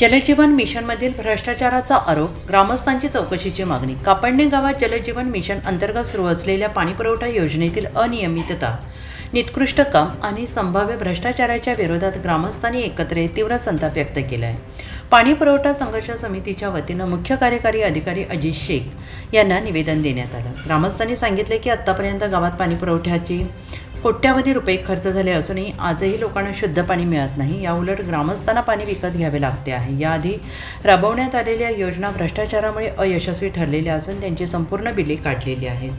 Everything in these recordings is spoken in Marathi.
जलजीवन मिशनमधील भ्रष्टाचाराचा आरोप ग्रामस्थांची चौकशीची मागणी कापडणे गावात जलजीवन मिशन अंतर्गत सुरू असलेल्या पाणीपुरवठा योजनेतील अनियमितता निकृष्ट काम आणि संभाव्य भ्रष्टाचाराच्या विरोधात ग्रामस्थांनी एकत्र तीव्र संताप व्यक्त केला आहे पाणी पुरवठा संघर्ष समितीच्या वतीनं मुख्य कार्यकारी अधिकारी अजित शेख यांना निवेदन देण्यात आलं. ग्रामस्थांनी सांगितले की आत्तापर्यंत गावात पाणी पुरवठ्याची कोट्यावधी रुपये खर्च झाले असूनही आजही लोकांना शुद्ध पाणी मिळत नाही. याउलट ग्रामस्थांना पाणी विकत घ्यावे लागते आहे. याआधी राबवण्यात आलेल्या योजना भ्रष्टाचारामुळे अयशस्वी ठरलेल्या असून त्यांची संपूर्ण बिले काढलेली आहेत.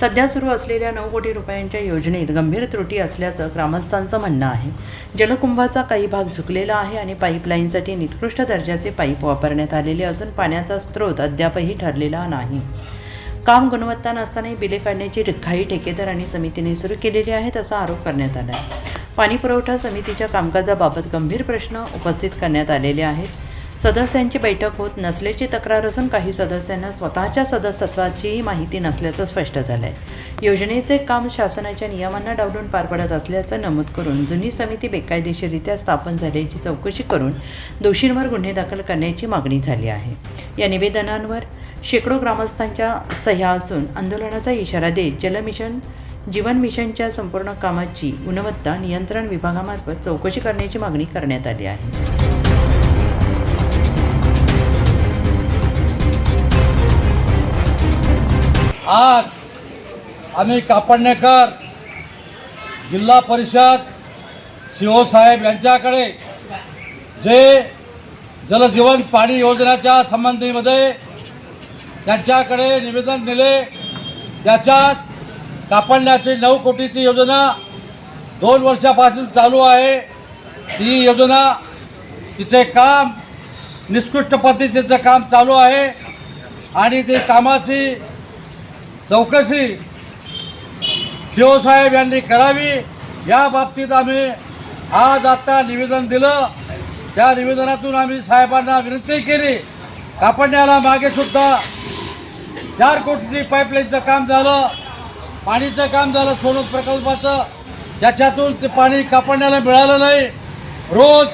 सध्या सुरू असलेल्या नऊ कोटी रुपयांच्या योजनेत गंभीर त्रुटी असल्याचं ग्रामस्थांचं म्हणणं आहे. जलकुंभाचा काही भाग झुकलेला आहे आणि पाईपलाईनसाठी निकृष्ट दर्जाचे पाईप वापरण्यात आलेले असून पाण्याचा स्रोत अद्यापही ठरलेला नाही. काम गुणवत्ता नसतानाही बिले काढण्याची रिखाई ठेकेदार आणि समितीने सुरू केलेली आहेत असा आरोप करण्यात आला आहे पाणी पुरवठा समितीच्या कामकाजाबाबत गंभीर प्रश्न उपस्थित करण्यात आलेले आहेत. सदस्यांची बैठक होत नसल्याची तक्रार असून काही सदस्यांना स्वतःच्या सदस्यत्वाचीही माहिती नसल्याचं स्पष्ट झालं आहे योजनेचे काम शासनाच्या नियमांना डावलून पार पडत असल्याचं नमूद करून जुनी समिती बेकायदेशीररित्या स्थापन झाल्याची चौकशी करून दोषींवर गुन्हे दाखल करण्याची मागणी झाली आहे. या निवेदनांवर शेकडो ग्रामस्थांच्या सह्या असून आंदोलनाचा इशारा देत जलमिशन जीवन मिशनच्या संपूर्ण कामाची गुणवत्ता नियंत्रण विभागामार्फत चौकशी करण्याची मागणी करण्यात आली आहे. आज आम्ही कापडणेकर जिल्हा परिषद शिवसाहेब यांच्याकडे जे जलजीवन पाणी योजनेच्या संबंधीमध्ये त्यांच्याकडे निवेदन दिले. त्याच्यात कापडण्याची नऊ कोटीची योजना दोन वर्षापासून चालू आहे. ती योजना तिचे काम निष्कृष्ट पद्धतीचं काम चालू आहे. आणि ते कामाची चौकशी शिवसाहेब यांनी करावी. या बाबतीत आम्ही आज आता निवेदन दिलं. त्या निवेदनातून आम्ही साहेबांना विनंती केली. कापडण्याला मागे सुद्धा चार कोटीची पाईपलाईनचं काम झालं पाणीचं काम झालं सोनत प्रकल्पाचं. ज्याच्यातून ते पाणी कापडण्याला मिळालं नाही. रोज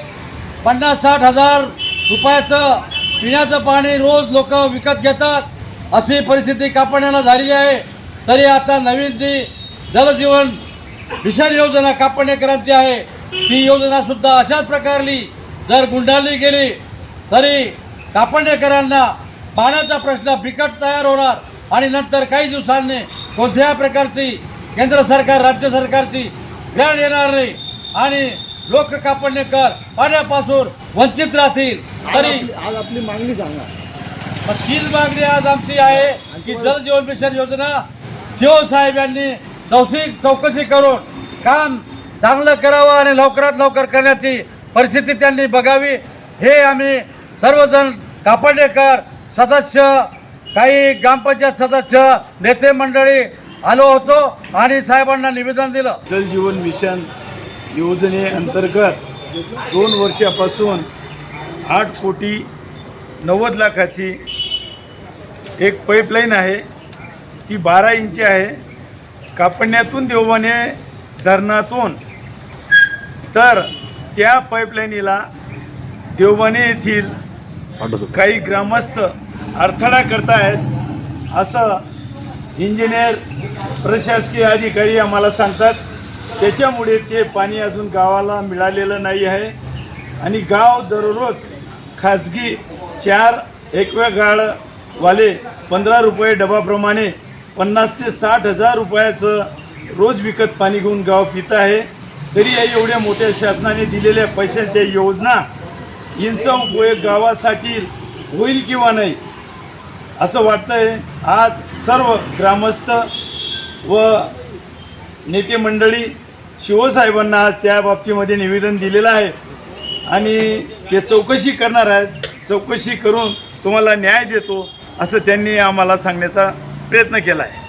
पन्नास साठ हजार रुपयाचं पिण्याचं पाणी रोज लोक विकत घेतात. अशी परिस्थिती कापडण्याला झालेली आहे. तरी आता नवीन जी जलजीवन मिशन योजना कापडणेकरांची आहे ती योजनासुद्धा अशाच प्रकारली जर गुंडाळली गेली तरी कापडणेकरांना पाण्याचा प्रश्न बिकट तयार होणार आणि नंतर काही दिवसांनी कोणत्याही प्रकारची केंद्र सरकार राज्य सरकारची ग्रँड येणार नाही आणि लोक कापडणेकर पाण्यापासून वंचित राहतील. तरी आज आपली मागणी सांगा. मग तीच मागणी आज आमची आहे की जल जीवन मिशन योजना शिवसाहेब यांनी चौशी चौकशी करून काम चांगलं करावं आणि लवकरात लवकर करण्याची परिस्थिती त्यांनी बघावी. हे आम्ही सर्वजण कापडणेकर सदस्य काही ग्रामपंचायत सदस्य नेते मंडळी आलो होतो आणि साहेबांना निवेदन दिलं. जलजीवन मिशन योजनेअंतर्गत दोन वर्षापासून आठ कोटी नव्वद लाखाची एक पाईपलाईन आहे. ती बारा इंची आहे. कापण्यातून देवाने धरणातून. तर त्या पाईपलाईनीला देवबाने येथील काही ग्रामस्थ अडथळा करतायत. असं इंजिनियर प्रशासकीय अधिकारी आम्हाला सांगतात त्याच्यामुळे ते पाणी अजून गावाला मिळालेलं नाही आहे. आणि गाव दररोज खाजगी चार एकव्या पंधरा रुपये डबाप्रमाणे पन्नास ते साठ हजार रुपयाचं रोज विकत पाणी घेऊन गाव पित आहे. तरी या एवढ्या मोठ्या शासनाने दिलेल्या पैशाच्या योजना यांचा उपयोग गावासाठी होईल किंवा नाही असं वाटतंय. आज सर्व ग्रामस्थ व नेते मंडळी शिवसाहेबांना आज त्या बाबतीमध्ये निवेदन दिलेलं आहे. आणि ते चौकशी करणार आहेत. चौकशी करून तुम्हाला न्याय देतो असं त्यांनी आम्हाला सांगण्याचा प्रयत्न केला आहे.